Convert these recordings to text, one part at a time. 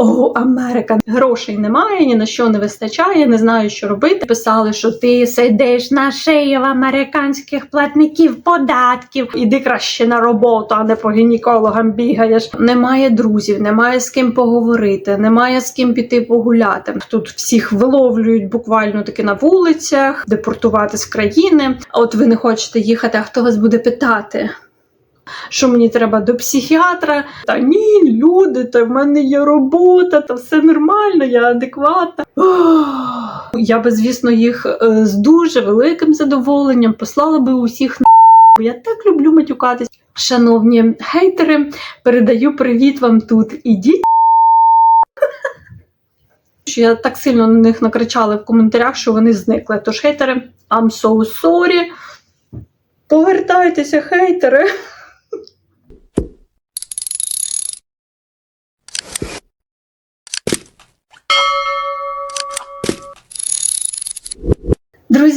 О, Америка, грошей немає, ні на що не вистачає, не знаю, що робити. Писали, що ти сидиш на шиї в американських платників податків. Іди краще на роботу, а не по гінекологам бігаєш. Немає друзів, немає з ким поговорити, немає з ким піти погуляти. Тут всіх виловлюють буквально таки на вулицях, депортувати з країни. От ви не хочете їхати, а хто вас буде питати? Що мені треба до психіатра. Та ні, люди, та в мене є робота, та все нормально, я адекватна. Я би, звісно, їх е, з дуже великим задоволенням послала би усіх на я так люблю матюкатись. Шановні хейтери, передаю привіт вам тут. Ідіть. Я так сильно на них накричала в коментарях, що вони зникли. Тож хейтери, I'm so sorry. Повертайтеся, хейтери.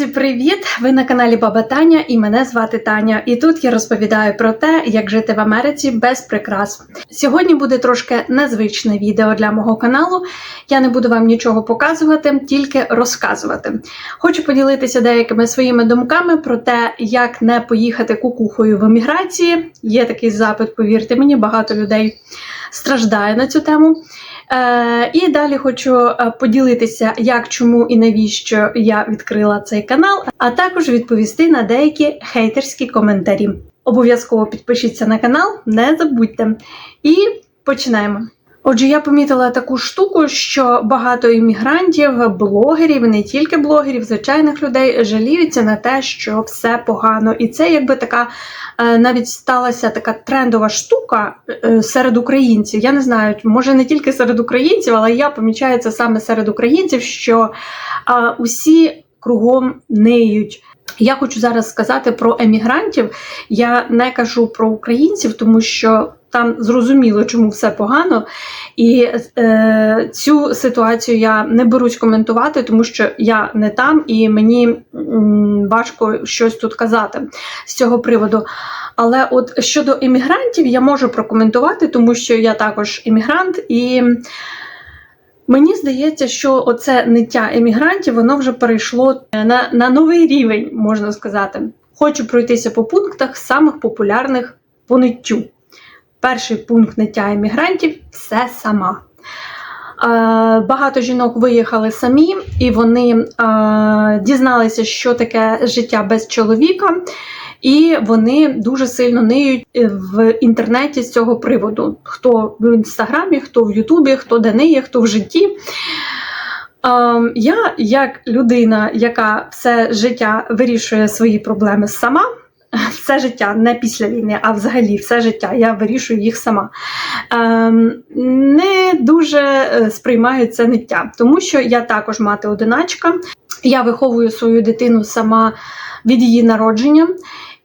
Друзі, привіт! Ви на каналі Баба Таня і мене звати Таня. І тут я розповідаю про те, як жити в Америці без прикрас. Сьогодні буде трошки незвичне відео для мого каналу. Я не буду вам нічого показувати, тільки розказувати. Хочу поділитися деякими своїми думками про те, як не поїхати кукухою в еміграції. Є такий запит, повірте мені, багато людей страждає на цю тему. Е, і далі хочу е, поділитися, як, чому і навіщо я відкрила цей канал, а також відповісти на деякі хейтерські коментарі. Обов'язково підпишіться на канал, не забудьте. І починаємо. Отже, я помітила таку штуку, що багато іммігрантів, блогерів, не тільки блогерів, звичайних людей жаліються на те, що все погано. І це якби така е, навіть сталася така трендова штука е, серед українців. Я не знаю, може не тільки серед українців, але я помічаю це саме серед українців, що усі кругом неють. Я хочу зараз сказати про емігрантів. Я не кажу про українців, тому що там зрозуміло, чому все погано. І е, цю ситуацію я не берусь коментувати, тому що я не там і мені м, важко щось тут казати з цього приводу. Але от щодо іммігрантів я можу прокоментувати, тому що я також іммігрант і. Мені здається, що оце ниття емігрантів воно вже перейшло на, на новий рівень, можна сказати. Хочу пройтися по пунктах самих популярних по ниттю. Перший пункт ниття емігрантів все сама. Е, Багато жінок виїхали самі, і вони е, дізналися, що таке життя без чоловіка, і вони дуже сильно ниють в інтернеті з цього приводу. Хто в інстаграмі, хто в Ютубі, хто де ниє, хто в житті. Е, Я, як людина, яка все життя вирішує свої проблеми сама все життя, не після війни, а взагалі все життя. Я вирішую їх сама. Ем, не дуже е, сприймаю це ниття, тому що я також мати одиначка. Я виховую свою дитину сама від її народження.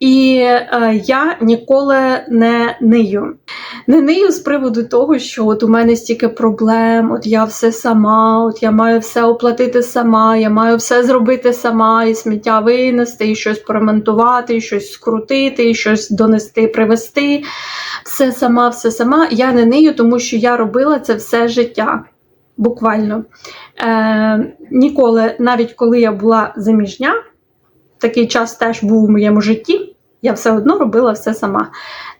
І е, я ніколи не нию. Не нию з приводу того, що от у мене стільки проблем, от я все сама, от я маю все оплатити сама, я маю все зробити сама, і сміття винести, і щось поремонтувати, і щось скрутити, і щось донести, привезти. Все сама, все сама. Я не нию, тому що я робила це все життя. Буквально. Е, Ніколи, навіть коли я була заміжня, такий час теж був у моєму житті. Я все одно робила все сама.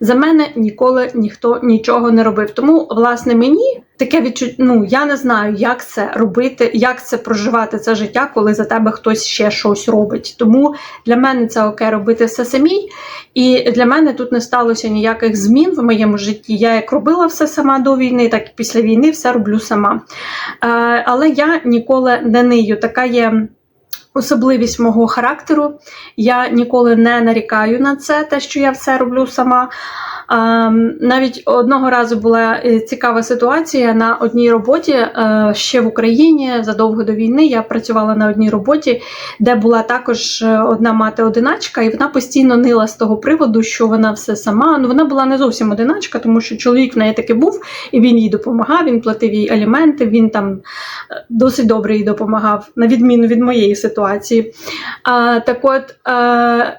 За мене ніколи ніхто нічого не робив. Тому, власне, мені таке відчуття, ну я не знаю, як це робити, як це проживати це життя, коли за тебе хтось ще щось робить. Тому для мене це окей робити все самій. І для мене тут не сталося ніяких змін в моєму житті. Я як робила все сама до війни, так і після війни все роблю сама. Е, але я ніколи не нию. Така є. Особливість мого характеру. Я ніколи не нарікаю на це, те, що я все роблю сама. Навіть одного разу була е, цікава ситуація на одній роботі е, ще в Україні задовго до війни. Я працювала на одній роботі, де була також е, одна мати-одиначка, і вона постійно нила з того приводу, що вона все сама. Ну вона була не зовсім одиначка, тому що чоловік в неї таки був, і він їй допомагав. Він платив їй аліменти. Він там досить добре їй допомагав, на відміну від моєї ситуації. А, Так, от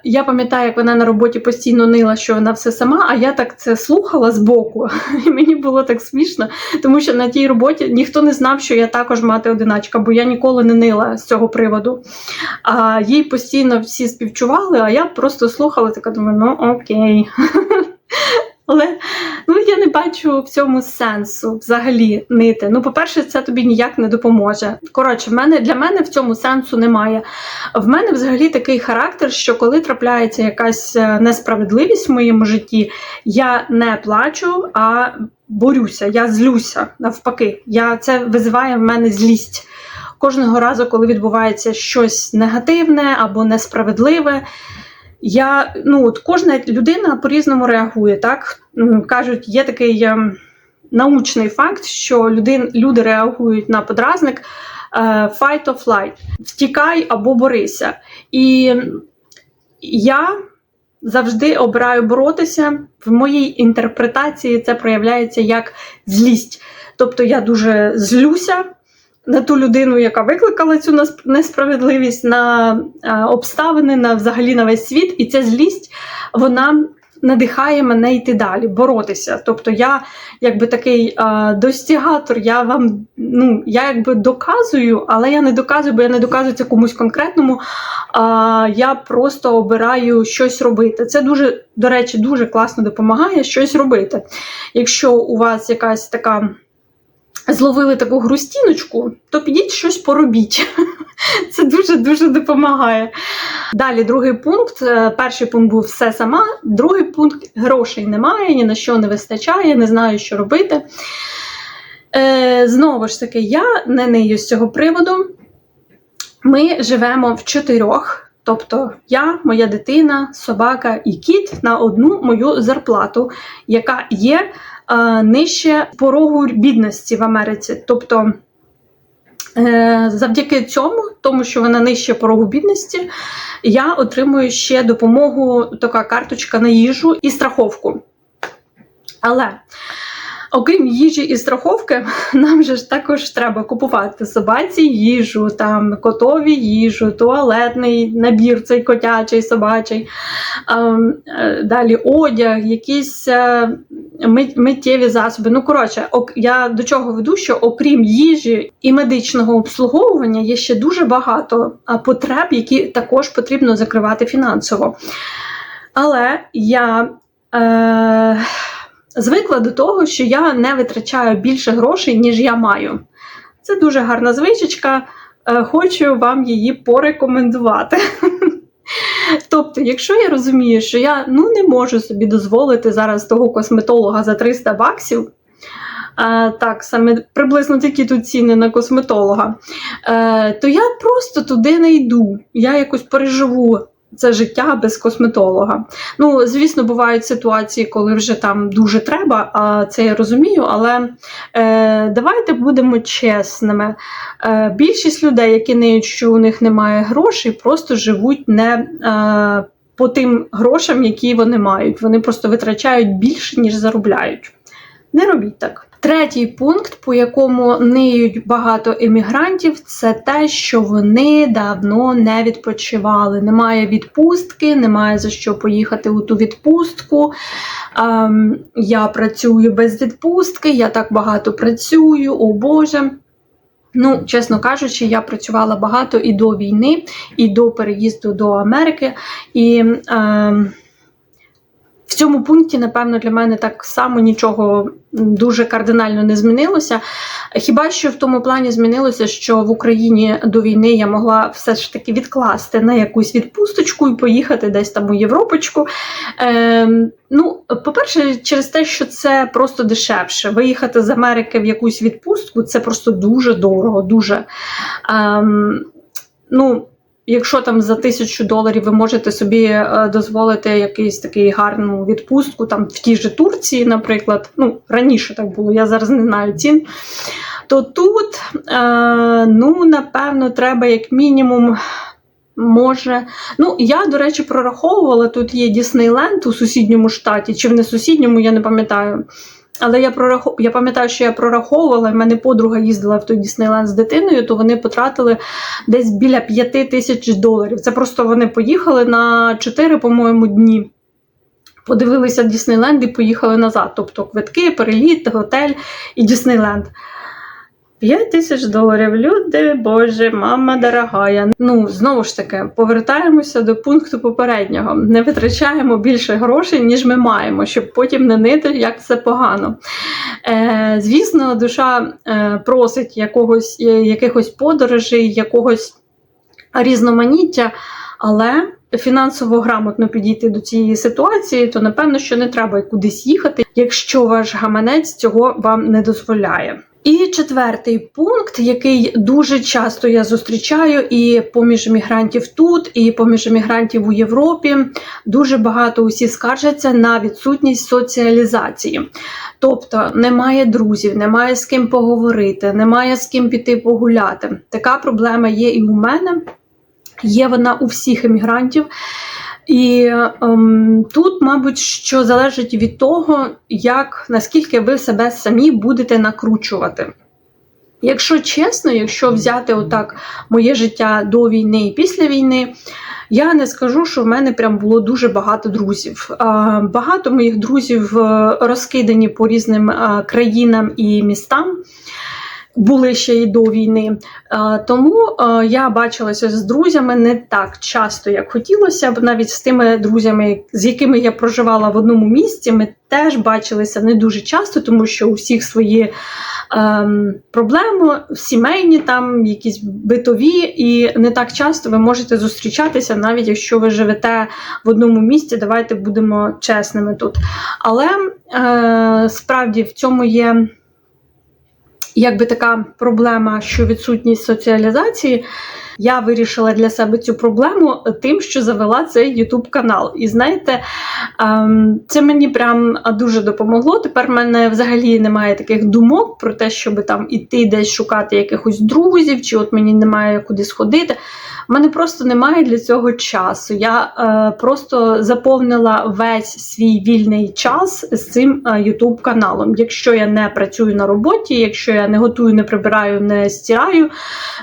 я пам'ятаю, як вона на роботі постійно нила, що вона все сама. А я так це слухала збоку, і мені було так смішно, тому що на тій роботі ніхто не знав, що я також мати одиначка, бо я ніколи не нила з цього приводу. А їй постійно всі співчували, а я просто слухала, така думаю, ну окей. Але ну, я не бачу в цьому сенсу взагалі нити. Ну, по-перше, це тобі ніяк не допоможе. Коротше, в мене для мене в цьому сенсу немає. В мене взагалі такий характер, що коли трапляється якась е, несправедливість в моєму житті, я не плачу, а борюся, я злюся навпаки. Я, Це визиває в мене злість. Кожного разу, коли відбувається щось негативне або несправедливе. Я ну от кожна людина по-різному реагує. Так кажуть, є такий е, научний факт, що люди, люди реагують на подразник е, fight or flight, втікай або борися. І я завжди обираю боротися. В моїй інтерпретації це проявляється як злість. Тобто я дуже злюся на ту людину, яка викликала цю несправедливість, на е, обставини, на взагалі на весь світ, і ця злість вона надихає мене йти далі, боротися. Тобто я якби такий е, достігатор, я вам ну я якби доказую, але я не доказую, бо я не доказую це комусь конкретному. А я просто обираю щось робити. Це дуже, до речі, дуже класно допомагає щось робити. Якщо у вас якась така зловили таку грустіночку, то підіть щось поробіть. Це дуже-дуже допомагає. Далі, другий пункт. Е, Перший пункт був все сама, другий пункт грошей немає, ні на що не вистачає, не знаю, що робити. Е, знову ж таки, я не нею з цього приводу. Ми живемо в чотирьох. Тобто я, моя дитина, собака і кіт на одну мою зарплату, яка є нижче порогу бідності в Америці. Тобто е, завдяки цьому, тому що вона нижче порогу бідності, я отримую ще допомогу, така карточка на їжу і страховку. Але окрім їжі і страховки, нам же ж також треба купувати собаці їжу, там котові їжу, туалетний набір, цей котячий, собачий, ем, е, далі одяг, якісь е, миттєві засоби. Ну, коротше, я до чого веду, що окрім їжі і медичного обслуговування є ще дуже багато потреб, які також потрібно закривати фінансово. Але я. Е- звикла до того, що я не витрачаю більше грошей, ніж я маю. Це дуже гарна звичечка. е, Хочу вам її порекомендувати. Тобто, якщо я розумію, що я ну, не можу собі дозволити зараз того косметолога за 300 баксів, е, так, саме приблизно такі тут ціни на косметолога, е, то я просто туди не йду. Я якось переживу це життя без косметолога. Ну, звісно, бувають ситуації, коли вже там дуже треба, а це я розумію, але е, давайте будемо чесними. Е, більшість людей, які неють, що у них немає грошей, просто живуть не е, по тим грошам, які вони мають. Вони просто витрачають більше, ніж заробляють. Не робіть так. Третій пункт, по якому ниють багато емігрантів, це те, що вони давно не відпочивали. Немає відпустки, немає за що поїхати у ту відпустку. Ем, я працюю без відпустки, я так багато працюю, о Боже. Ну, чесно кажучи, я працювала багато і до війни, і до переїзду до Америки. І ем, в цьому пункті, напевно, для мене так само нічого дуже кардинально не змінилося. Хіба що в тому плані змінилося, що в Україні до війни я могла все ж таки відкласти на якусь відпусточку і поїхати десь там у Європочку. Ем, ну, по-перше, через те, що це просто дешевше. Виїхати з Америки в якусь відпустку це просто дуже дорого, дуже. Ем, ну, Якщо там за тисячу доларів ви можете собі е, дозволити якийсь такий гарну відпустку, там в тій же Турції, наприклад, ну раніше так було, я зараз не знаю цін. То тут, е, ну, напевно, треба як мінімум. Може, ну я, до речі, прораховувала, тут є Діснейленд у сусідньому штаті, чи в не сусідньому, я не пам'ятаю. Але я прорахов... я пам'ятаю, що я прораховувала, в мене подруга їздила в той Діснейленд з дитиною, то вони потратили десь біля 5 тисяч доларів. Це просто вони поїхали на 4, по-моєму, дні. подивилися Діснейленд і поїхали назад. Тобто квитки, переліт, готель і Діснейленд. 5 тисяч доларів. Люди, боже, мама дорогая. Ну, знову ж таки, повертаємося до пункту попереднього. Не витрачаємо більше грошей, ніж ми маємо, щоб потім не нити, як це погано. Е, Звісно, душа е, просить якогось, е, якихось подорожей, якогось різноманіття, але фінансово грамотно підійти до цієї ситуації, то напевно, що не треба кудись їхати, якщо ваш гаманець цього вам не дозволяє. І четвертий пункт, який дуже часто я зустрічаю, і поміж мігрантів тут, і поміж мігрантів у Європі, дуже багато усі скаржаться на відсутність соціалізації. Тобто немає друзів, немає з ким поговорити, немає з ким піти погуляти. Така проблема є і у мене, є вона у всіх емігрантів. І ем, тут, мабуть, що залежить від того, як наскільки ви себе самі будете накручувати. Якщо чесно, якщо взяти отак моє життя до війни і після війни, я не скажу, що в мене прям було дуже багато друзів. Багато моїх друзів е, розкидані по різним е, країнам і містам були ще й до війни. Тому я бачилася з друзями не так часто, як хотілося б. Навіть з тими друзями, з якими я проживала в одному місці, ми теж бачилися не дуже часто, тому що у всіх свої ем, проблеми, сімейні, там якісь битові, і не так часто ви можете зустрічатися, навіть якщо ви живете в одному місці. Давайте будемо чесними тут. Але е, справді в цьому є якби така проблема, що відсутність соціалізації. Я вирішила для себе цю проблему тим, що завела цей YouTube канал. І знаєте, ем, це мені прям дуже допомогло. Тепер в мене взагалі немає таких думок про те, щоб там іти десь шукати якихось друзів, чи от мені немає куди сходити. У мене просто немає для цього часу. Я е, просто заповнила весь свій вільний час з цим е, YouTube каналом. Якщо я не працюю на роботі, якщо я не готую, не прибираю, не стираю,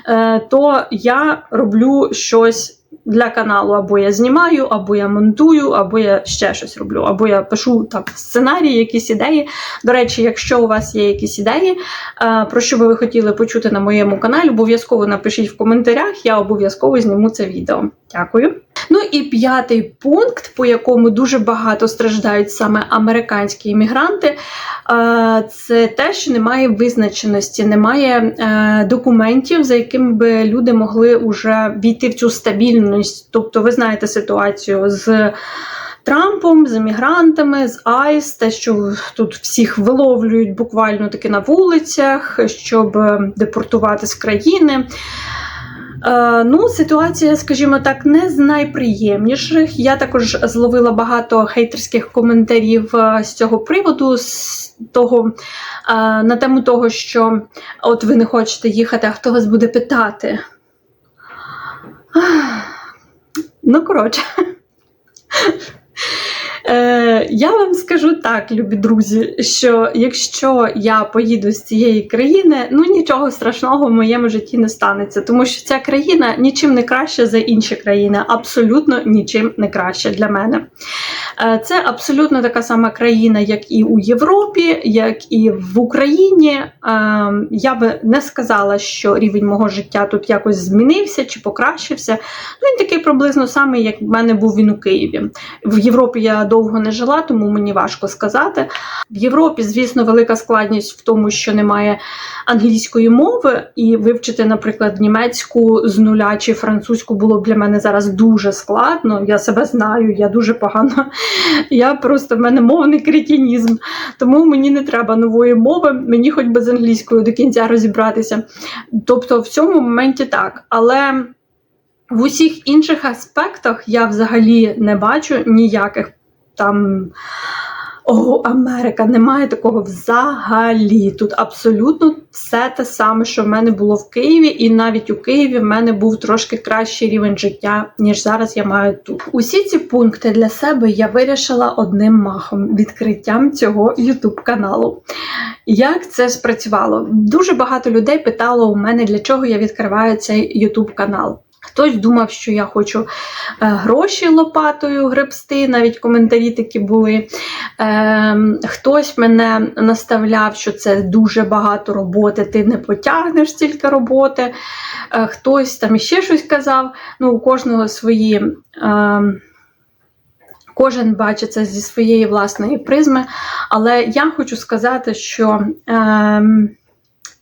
е, то я роблю щось для каналу або я знімаю, або я монтую, або я ще щось роблю, або я пишу там сценарії, якісь ідеї. До речі, якщо у вас є якісь ідеї, е, про що би ви хотіли почути на моєму каналі, обов'язково напишіть в коментарях, я обов'язково зніму це відео. Дякую. Ну і п'ятий пункт, по якому дуже багато страждають саме американські іммігранти, е, це те, що немає визначеності, немає е, документів, за якими би люди могли вже війти в цю стабільність. Тобто, ви знаєте ситуацію з. Трампом, з емігрантами, з Айс, те, що тут всіх виловлюють буквально таки на вулицях, щоб е, депортувати з країни. Е, ну, ситуація, скажімо так, не з найприємніших. Я також зловила багато хейтерських коментарів е, з цього приводу, з того е, на тему того, що от ви не хочете їхати, а хто вас буде питати? Ну, коротше. Е, Я вам скажу так, любі друзі, що якщо я поїду з цієї країни, ну нічого страшного в моєму житті не станеться, тому що ця країна нічим не краща за інші країни, абсолютно нічим не краще для мене. Е, Це абсолютно така сама країна, як і у Європі, як і в Україні. Е, Я би не сказала, що рівень мого життя тут якось змінився чи покращився. Ну, Він такий приблизно самий, як в мене був він у Києві. В Європі я довго не жила, тому мені важко сказати. В Європі, звісно, велика складність в тому, що немає англійської мови, і вивчити, наприклад, німецьку з нуля чи французьку було б для мене зараз дуже складно. Я себе знаю, я дуже погано. Я просто в мене мовний кретінізм, тому мені не треба нової мови, мені хоч би з англійською до кінця розібратися. Тобто в цьому моменті так. Але в усіх інших аспектах я взагалі не бачу ніяких там. О, Америка, немає такого взагалі. Тут абсолютно все те саме, що в мене було в Києві, і навіть у Києві в мене був трошки кращий рівень життя, ніж зараз я маю тут. Усі ці пункти для себе я вирішила одним махом відкриттям цього YouTube каналу. Як це спрацювало? Дуже багато людей питало у мене, для чого я відкриваю цей YouTube канал. Хтось думав, що я хочу е, гроші лопатою гребсти, навіть коментарі такі були. Е, хтось мене наставляв, що це дуже багато роботи, ти не потягнеш стільки роботи. Е, хтось там іще щось казав. Ну, у кожного свої. Е, Кожен бачить це зі своєї власної призми. Але я хочу сказати, що. Е,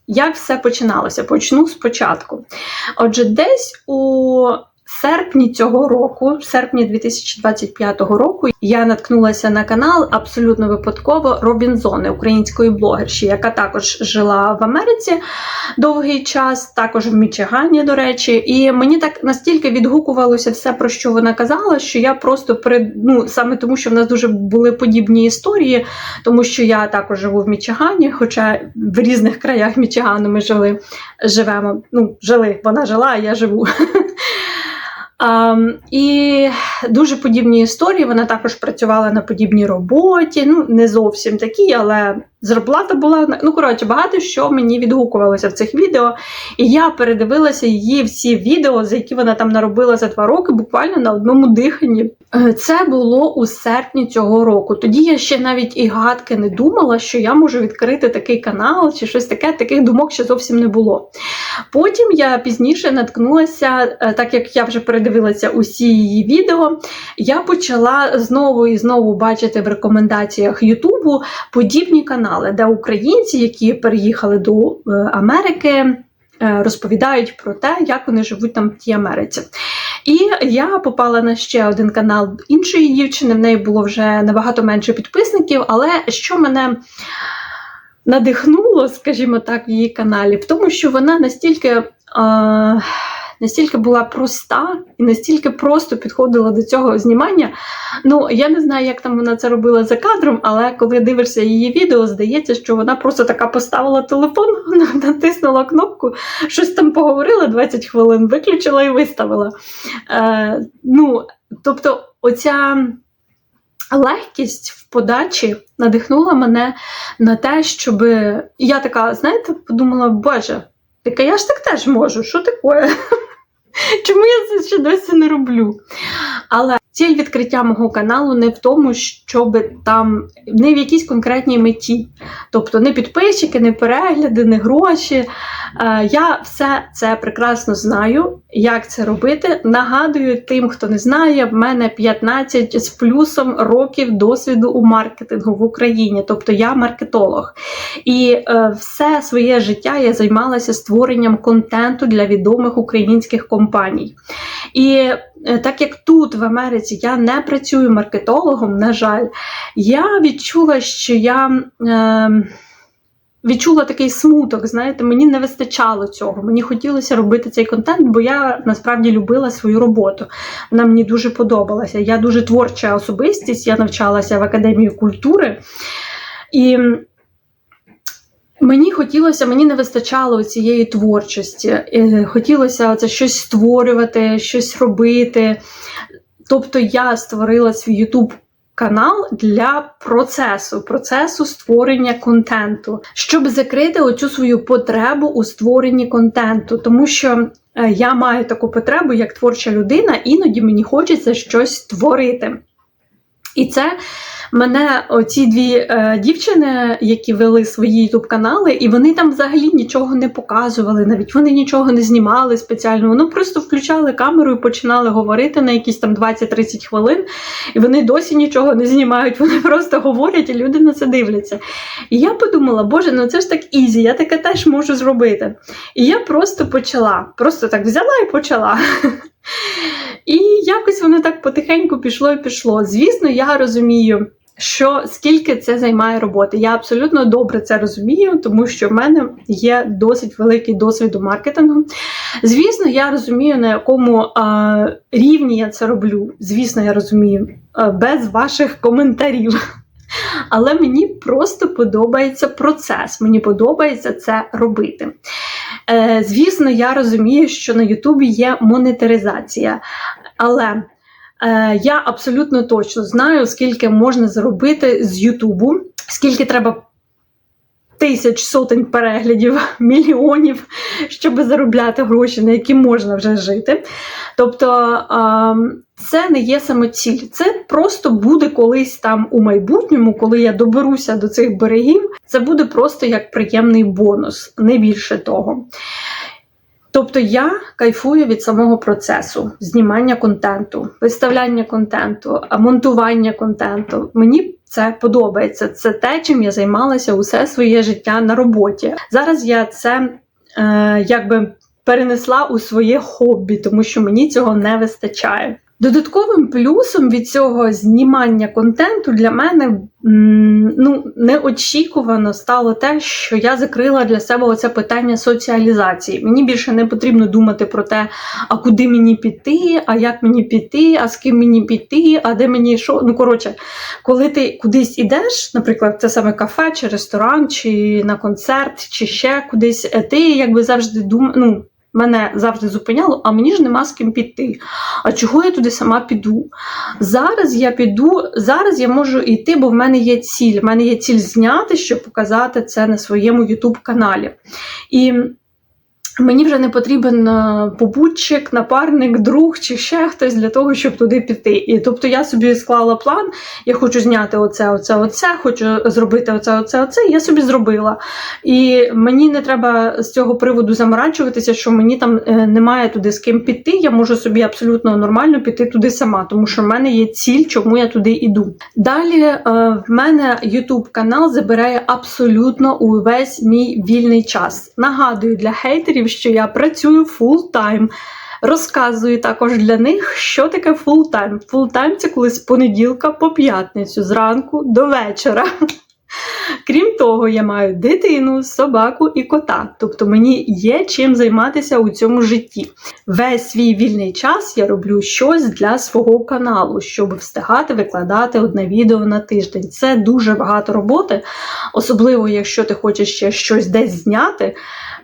як все починалося? Почну спочатку. Отже, десь у серпні цього року, в серпні 2025 року, я наткнулася на канал абсолютно випадково Робінзони, української блогерші, яка також жила в Америці довгий час, також в Мічигані, до речі. І мені так настільки відгукувалося все, про що вона казала, що я просто при ну саме тому, що в нас дуже були подібні історії, тому що я також живу в Мічигані, хоча в різних краях Мічигану ми жили, живемо. Ну, жили, вона жила, а я живу. Um, і дуже подібні історії. Вона також працювала на подібній роботі. Ну, не зовсім такі, але зарплата була. Ну, коротше, багато що мені відгукувалося в цих відео. І я передивилася її всі відео, за які вона там наробила за два роки, буквально на одному диханні. Е, це було у серпні цього року. Тоді я ще навіть і гадки не думала, що я можу відкрити такий канал чи щось таке. Таких думок ще зовсім не було. Потім я пізніше наткнулася, е, так як я вже передивилася усі її відео, я почала знову і знову бачити в рекомендаціях Ютубу подібні канали, де українці, які переїхали до е, Америки, розповідають про те, як вони живуть там в тій Америці. І я попала на ще один канал іншої дівчини. В неї було вже набагато менше підписників, але що мене надихнуло, скажімо так, в її каналі, в тому, що вона настільки. Е настільки була проста і настільки просто підходила до цього знімання. Ну, я не знаю, як там вона це робила за кадром, але коли дивишся її відео, здається, що вона просто така поставила телефон, натиснула кнопку, щось там поговорила 20 хвилин, виключила і виставила. Е, Ну, тобто, оця. Легкість в подачі надихнула мене на те, щоб я така, знаєте, подумала, боже, така я ж так теж можу, що таке? Чому я це ще досі не роблю? Але ціль відкриття мого каналу не в тому, щоб там не в якійсь конкретній меті. Тобто не підписчики, не перегляди, не гроші. Е, я все це прекрасно знаю, як це робити. Нагадую тим, хто не знає, в мене 15 з плюсом років досвіду у маркетингу в Україні, тобто я маркетолог. І е, все своє життя я займалася створенням контенту для відомих українських компаній. І Е, так як тут, в Америці, я не працюю маркетологом, на жаль, я відчула, що я. Е, Відчула такий смуток, знаєте, мені не вистачало цього. Мені хотілося робити цей контент, бо я насправді любила свою роботу. Вона мені дуже подобалася. Я дуже творча особистість, я навчалася в академії культури. І Мені хотілося, мені не вистачало цієї творчості. Е, хотілося це щось створювати, щось робити. Тобто я створила свій YouTube канал для процесу, процесу створення контенту, щоб закрити оцю свою потребу у створенні контенту, тому що е, я маю таку потребу як творча людина, іноді мені хочеться щось створити. І це мене оці дві е, дівчини, які вели свої ютуб-канали, і вони там взагалі нічого не показували, навіть вони нічого не знімали спеціально. Вони просто включали камеру і починали говорити на якісь там 20-30 хвилин, і вони досі нічого не знімають. Вони просто говорять, і люди на це дивляться. І я подумала, боже, ну це ж так ізі, я таке теж можу зробити. І я просто почала, просто так взяла і почала. І якось воно так потихеньку пішло і пішло. Звісно, я розумію що скільки це займає роботи. Я абсолютно добре це розумію, тому що в мене є досить великий досвід у маркетингу. Звісно, я розумію, на якому а, рівні я це роблю. Звісно, я розумію, а, без ваших коментарів. Але мені просто подобається процес, мені подобається це робити. Е, Звісно, я розумію, що на Ютубі є монетаризація, але я абсолютно точно знаю, скільки можна заробити з Ютубу, скільки треба тисяч сотень переглядів, мільйонів, щоб заробляти гроші, на які можна вже жити. Тобто це не є самоціль, це просто буде колись там у майбутньому, коли я доберуся до цих берегів, це буде просто як приємний бонус, не більше того. Тобто я кайфую від самого процесу знімання контенту, виставляння контенту, монтування контенту. Мені це подобається. Це те, чим я займалася усе своє життя на роботі. Зараз я це е, якби перенесла у своє хобі, тому що мені цього не вистачає. Додатковим плюсом від цього знімання контенту для мене ну, неочікувано стало те, що я закрила для себе оце питання соціалізації. Мені більше не потрібно думати про те, а куди мені піти, а як мені піти, а з ким мені піти, а де мені що. Ну, коротше, коли ти кудись ідеш, наприклад, це саме кафе, чи ресторан, чи на концерт, чи ще кудись, е, ти якби завжди думаєш. Ну, мене завжди зупиняло, а мені ж нема з ким піти. А чого я туди сама піду? Зараз я піду, зараз я можу йти, бо в мене є ціль. В мене є ціль зняти, щоб показати це на своєму YouTube каналі. І Мені вже не потрібен е, побутчик, напарник, друг чи ще хтось для того, щоб туди піти. І тобто я собі склала план, я хочу зняти оце, оце, оце, хочу зробити оце, оце, оце. Я собі зробила. І мені не треба з цього приводу заморачуватися, що мені там е, немає туди з ким піти. Я можу собі абсолютно нормально піти туди сама, тому що в мене є ціль, чому я туди йду. Далі е, в мене YouTube канал забирає абсолютно увесь мій вільний час. Нагадую для хейтерів що я працюю фултайм. Розказую також для них, що таке фултайм. Фултайм це коли з понеділка по п'ятницю, зранку до вечора. Крім того, я маю дитину, собаку і кота. Тобто мені є чим займатися у цьому житті. Весь свій вільний час я роблю щось для свого каналу, щоб встигати викладати одне відео на тиждень. Це дуже багато роботи, особливо, якщо ти хочеш ще щось десь зняти.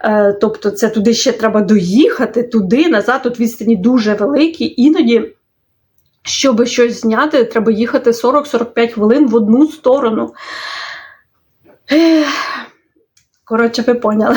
Е, тобто, це туди ще треба доїхати, туди, назад. Тут відстані дуже великі, іноді. Щоб щось зняти, треба їхати 40-45 хвилин в одну сторону. Коротше, ви поняли.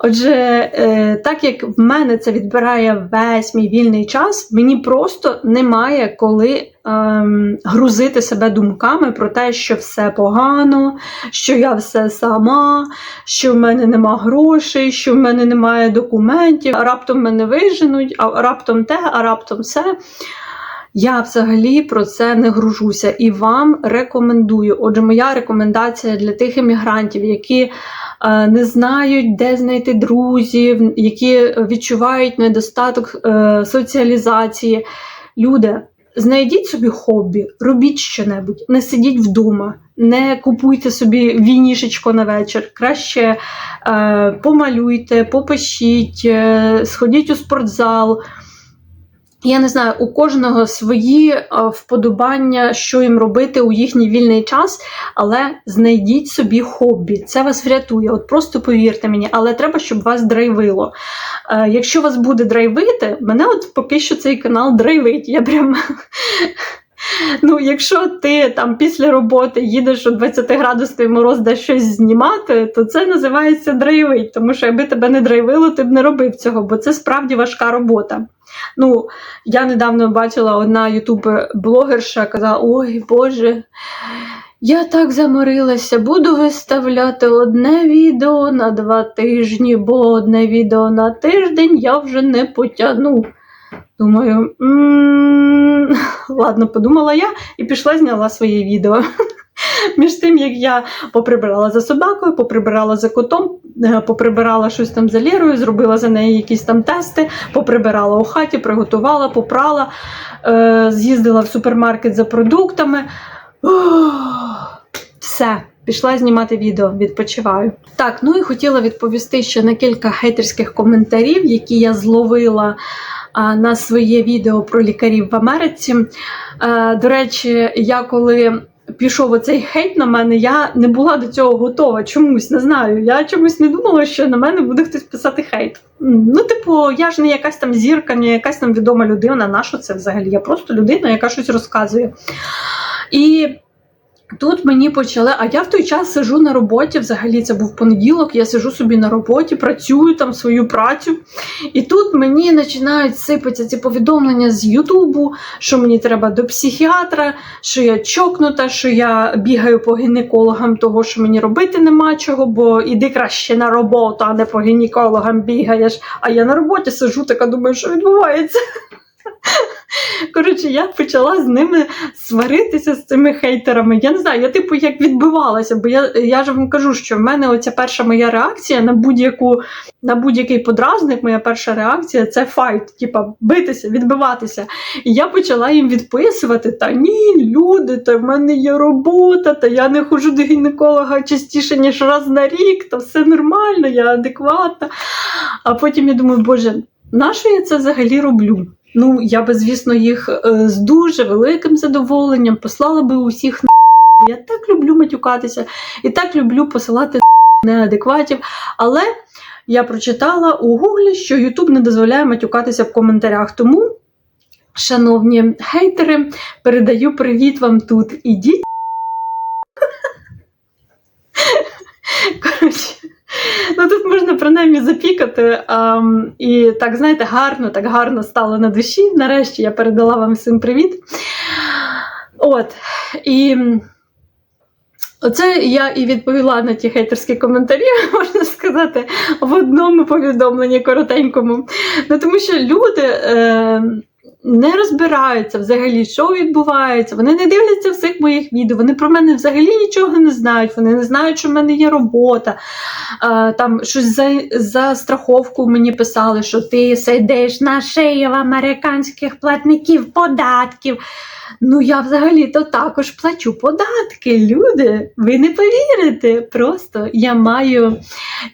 Отже, е, так як в мене це відбирає весь мій вільний час, мені просто немає коли ем, грузити себе думками про те, що все погано, що я все сама, що в мене нема грошей, що в мене немає документів, а раптом мене виженуть, а раптом те, а раптом все. Я взагалі про це не гружуся і вам рекомендую. Отже, моя рекомендація для тих емігрантів, які е, не знають, де знайти друзів, які відчувають недостаток е, соціалізації. Люди, знайдіть собі хобі, робіть щонебудь, не сидіть вдома, не купуйте собі вінішечко на вечір. Краще е, помалюйте, попишіть, е, сходіть у спортзал. Я не знаю, у кожного свої вподобання, що їм робити у їхній вільний час, але знайдіть собі хобі. Це вас врятує. От просто повірте мені, але треба, щоб вас драйвило. Е, якщо вас буде драйвити, мене от поки що цей канал драйвить. Я прям. Ну, якщо ти там після роботи їдеш у 20-градусний мороз де щось знімати, то це називається драйвить. Тому що якби тебе не драйвило, ти б не робив цього, бо це справді важка робота. Ну, я недавно бачила одна ютуб-блогерша, казала: Ой Боже, я так заморилася, буду виставляти одне відео на два тижні, бо одне відео на тиждень я вже не потягну. Думаю, ладно, подумала я і пішла зняла своє відео. Між тим, як я поприбирала за собакою, поприбирала за котом, е, поприбирала щось там за Лірою, зробила за неї якісь там тести, поприбирала у хаті, приготувала, попрала, е, з'їздила в супермаркет за продуктами. Все. Пішла знімати відео, відпочиваю. Так, ну і хотіла відповісти ще на кілька хейтерських коментарів, які я зловила на своє відео про лікарів в Америці. До речі, я коли пішов оцей хейт на мене, я не була до цього готова. Чомусь не знаю. Я чомусь не думала, що на мене буде хтось писати хейт. Ну, типу, я ж не якась там зірка, не якась там відома людина. На що це взагалі? Я просто людина, яка щось розказує. І Тут мені почали, а я в той час сижу на роботі. Взагалі це був понеділок. Я сижу собі на роботі, працюю там свою працю. І тут мені починають сипатися ці повідомлення з Ютубу, що мені треба до психіатра, що я чокнута, що я бігаю по гінекологам, того що мені робити нема чого, бо іди краще на роботу, а не по гінекологам бігаєш. А я на роботі сижу, така думаю, що відбувається. Коротше, я почала з ними сваритися з цими хейтерами. Я не знаю, я типу як відбивалася, бо я, я ж вам кажу, що в мене оця перша моя реакція на будь-яку на будь-який подразник, моя перша реакція це файт, типа битися, відбиватися. І я почала їм відписувати: та ні, люди, та в мене є робота, та я не ходжу до гінеколога частіше, ніж раз на рік, та все нормально, я адекватна. А потім я думаю, боже, на що я це взагалі роблю? Ну, я би, звісно, їх е, з дуже великим задоволенням послала би усіх на. Я так люблю матюкатися і так люблю посилати неадекватів. Але я прочитала у Гуглі, що YouTube не дозволяє матюкатися в коментарях. Тому, шановні хейтери, передаю привіт вам тут. Ідіть. Коротше. Ну тут можна принаймні запікати. А, і так, знаєте, гарно, так гарно стало на душі. Нарешті я передала вам всім привіт. От. І оце я і відповіла на ті хейтерські коментарі, можна сказати, в одному повідомленні коротенькому. Ну, Тому що люди. Е, не розбираються взагалі, що відбувається. Вони не дивляться всіх моїх відео. Вони про мене взагалі нічого не знають. Вони не знають, що в мене є робота. А, там щось за, за страховку мені писали, що ти сидиш на шиї в американських платників податків. Ну, я взагалі-то також плачу податки. Люди, ви не повірите. Просто я маю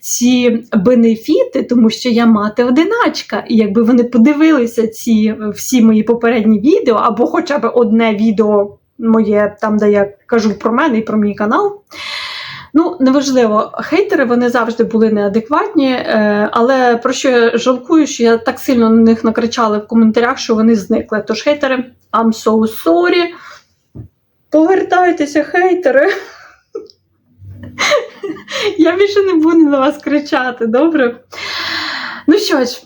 ці бенефіти, тому що я мати одиначка. І якби вони подивилися ці всі мої попередні відео, або хоча б одне відео моє, там, де я кажу про мене і про мій канал. Ну, неважливо, хейтери вони завжди були неадекватні, е, але про що я жалкую, що я так сильно на них накричала в коментарях, що вони зникли. Тож хейтери, I'm so sorry. Повертайтеся, хейтери. Я більше не буду на вас кричати, добре? Ну що ж.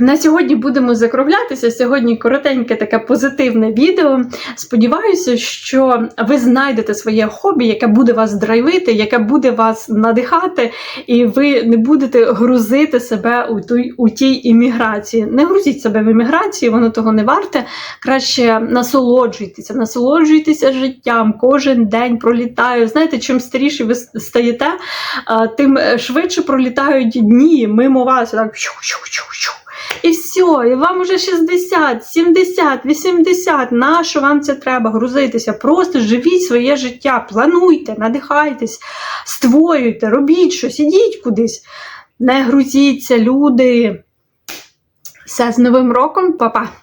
На сьогодні будемо закруглятися. Сьогодні коротеньке таке позитивне відео. Сподіваюся, що ви знайдете своє хобі, яке буде вас драйвити, яке буде вас надихати, і ви не будете грузити себе у той, у тій імміграції. Не грузіть себе в імміграції, воно того не варте. Краще насолоджуйтеся, насолоджуйтеся життям. Кожен день пролітає. Знаєте, чим старіші ви стаєте, тим швидше пролітають дні мимо вас. Так, і все, і вам уже 60, 70, 80. На що вам це треба грузитися? Просто живіть своє життя, плануйте, надихайтесь, створюйте, робіть щось, ідіть кудись. Не грузіться, люди. Все з Новим роком, Па-па!